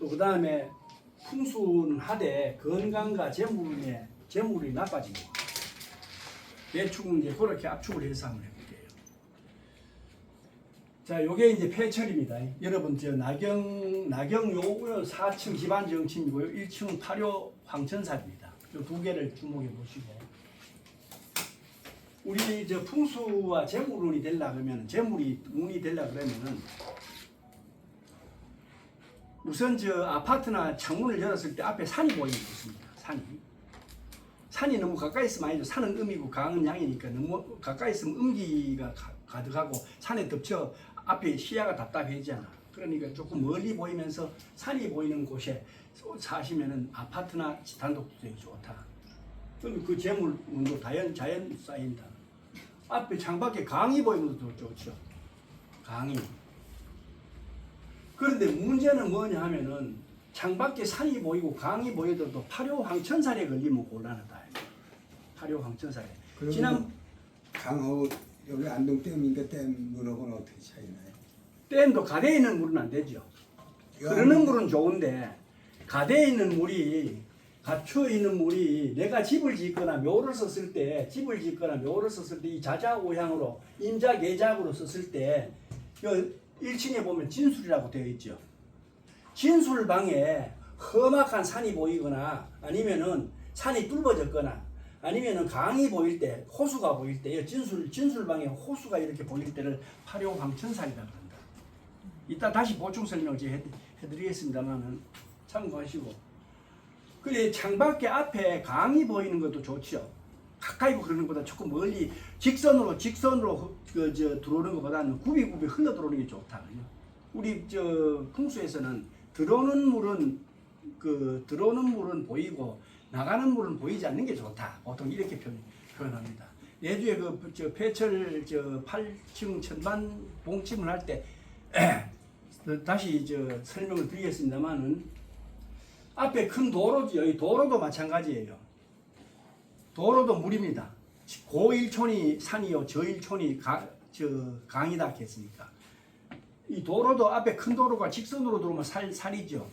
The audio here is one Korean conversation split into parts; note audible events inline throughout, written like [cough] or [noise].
또 그 다음에 풍순하되 건강과 재물에 재물이 나빠지고 대충 이제 그렇게 압축을 해서 한번 해볼게요. 자, 요게 이제 폐철입니다. 여러분 저 나경 나경 요거 4층 집안 정침이고요. 1층 파료 황천살입니다. 요 두 개를 주목해 보시고 우리 저 풍수와 재물운이 되려 그러면 재물이 운이 되려 그러면은 우선 저 아파트나 창문을 열었을 때 앞에 산이 보이면 좋습니다. 산이. 산이 너무 가까이 있으면 아니죠. 산은 음이고 강은 양이니까 너무 가까이 있으면 음기가 가- 가 득하고 산에 덮쳐 앞에 시야가 답답해지잖아. 그러니까 조금 멀리 보이면서 산이 보이는 곳에 사시면은 아파트나 단독주택이 좋다. 그럼 그 재물 운도 자연 자연 쌓인다. 앞에 창밖에 강이 보이면 더 좋죠. 강이. 그런데 문제는 뭐냐 하면은 창밖에 산이 보이고 강이 보이더라도 파료 황천살에 걸리면 곤란하다. 파료 황천살에. 지난 강하고 여기 안동댐인가 댐 물하고는 어떻게 차이나요? 댐도 가대에 있는 물은 안 되죠. 흐르는 물은 좋은데 가대에 있는 물이 갇혀 있는 물이 내가 집을 짓거나 묘를 썼을 때 집을 짓거나 묘를 썼을 때 이 자자오향으로 임자 계작으로 썼을 때 1층에 보면 진술이라고 되어 있죠. 진술방에 험악한 산이 보이거나 아니면은 산이 뚫어졌거나 아니면은 강이 보일 때 호수가 보일 때 진술 진술방에 호수가 이렇게 보일 때를 파료 황천살이라 그런다. 이따 다시 보충 설명 제가 해- 해드리겠습니다만은 참고하시고. 그래 창밖에 앞에 강이 보이는 것도 좋죠. 가까이 그러는 것보다 조금 멀리 직선으로 직선으로 그 저 들어오는 것보다는 굽이굽이 흘러 들어오는 게 좋다. 우리 저 풍수에서는 들어오는 물은 그 들어오는 물은 보이고 나가는 물은 보이지 않는 게 좋다. 보통 이렇게 표현, 표현합니다. 내주에 그 저 폐철 저 8층 천반 봉침을 할 때 [clears throat] 다시 저 설명을 드리겠습니다만은 앞에 큰 도로죠. 이 도로도 마찬가지예요. 도로도 물입니다. 고일촌이 산이요, 저일촌이 가, 저 강이다 했으니까. 이 도로도 앞에 큰 도로가 직선으로 들어오면 살, 살이죠.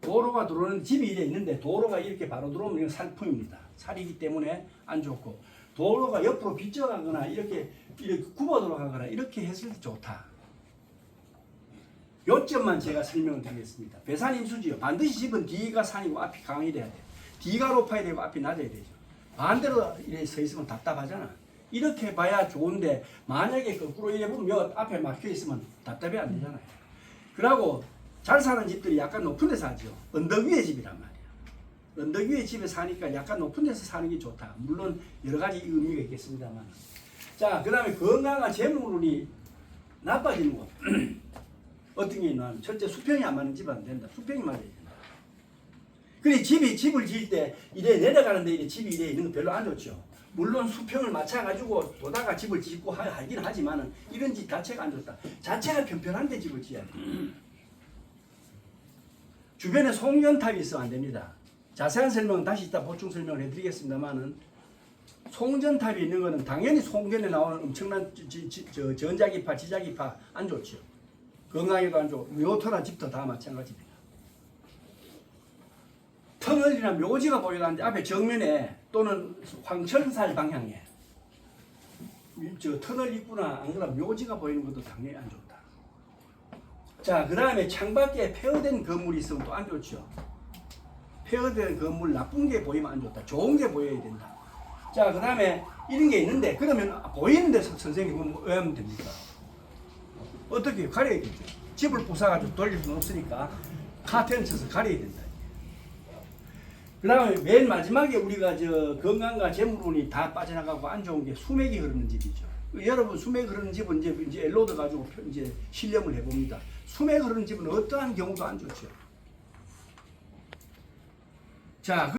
도로가 들어오는 집이 이래 있는데 도로가 이렇게 바로 들어오면 이건 살품입니다. 살이기 때문에 안 좋고 도로가 옆으로 빗져가거나 이렇게 이렇게 굽어 들어가거나 이렇게 했을 때 좋다. 요점만 제가 설명을 드리겠습니다. 배산 임수지요. 반드시 집은 뒤가 산이고 앞이 강이 돼야 돼요. 뒤가 높아야 되고 앞이 낮아야 되죠. 반대로 서 있으면 답답하잖아. 이렇게 봐야 좋은데 만약에 거꾸로 이래 보면 여 앞에 막혀 있으면 답답해 안 되잖아요. 그러고 잘 사는 집들이 약간 높은 데 사죠. 언덕 위에 집이란 말이야. 언덕 위에 집에 사니까 약간 높은 데서 사는 게 좋다. 물론 여러 가지 의미가 있겠습니다만. 자, 그 다음에 건강한 재물운이 나빠지는 것. [clears throat] 어떤 게 있냐면 첫째 수평이 안 맞는 집은 안 된다. 수평이 맞아야. 그래 집이 집을 지을 때 이래 내려가는데 이래 집이 이래 있는 거 별로 안 좋죠. 물론 수평을 맞춰가지고 도다가 집을 짓고 하- 하긴 하지만은 이런 집 자체가 안 좋다. 자체가 편편한데 집을 지어야 돼. 주변에 송전탑이 있으면 안 됩니다. 자세한 설명은 다시 이따 보충 설명을 해드리겠습니다만은 송전탑이 있는 거는 당연히 송전에 나오는 엄청난 지- 지- 저 전자기파, 지자기파 안 좋죠. 건강에도 안 좋고 묘토나 집도 다 마찬가지입니다. 터널이나 묘지가 보이는데 앞에 정면에 또는 황천살 방향에 이- 저 터널 입구나 안 그러면 묘지가 보이는 것도 당연히 안 좋다. 자, 그 다음에 창밖에 폐허된 건물이 있으면 또 안 좋죠. 폐허된 건물 나쁜 게 보이면 안 좋다. 좋은 게 보여야 된다. 자, 그 다음에 이런 게 있는데 그러면 보이는 데서 선생님 그럼 왜 하면 됩니까? 어떻게? 가려야겠죠. 집을 부숴가지고 돌릴 수는 없으니까 카텐 쳐서 가려야 된다. 그 다음에 맨 마지막에 우리가 저 건강과 재물운이 다 빠져나가고 안 좋은 게 수맥이 흐르는 집이죠. 여러분 수맥 흐르는 집은 이제 이제 엘로드 가지고 표- 이제 실험을 해봅니다. 수맥 흐르는 집은 어떠한 경우도 안 좋죠. 자.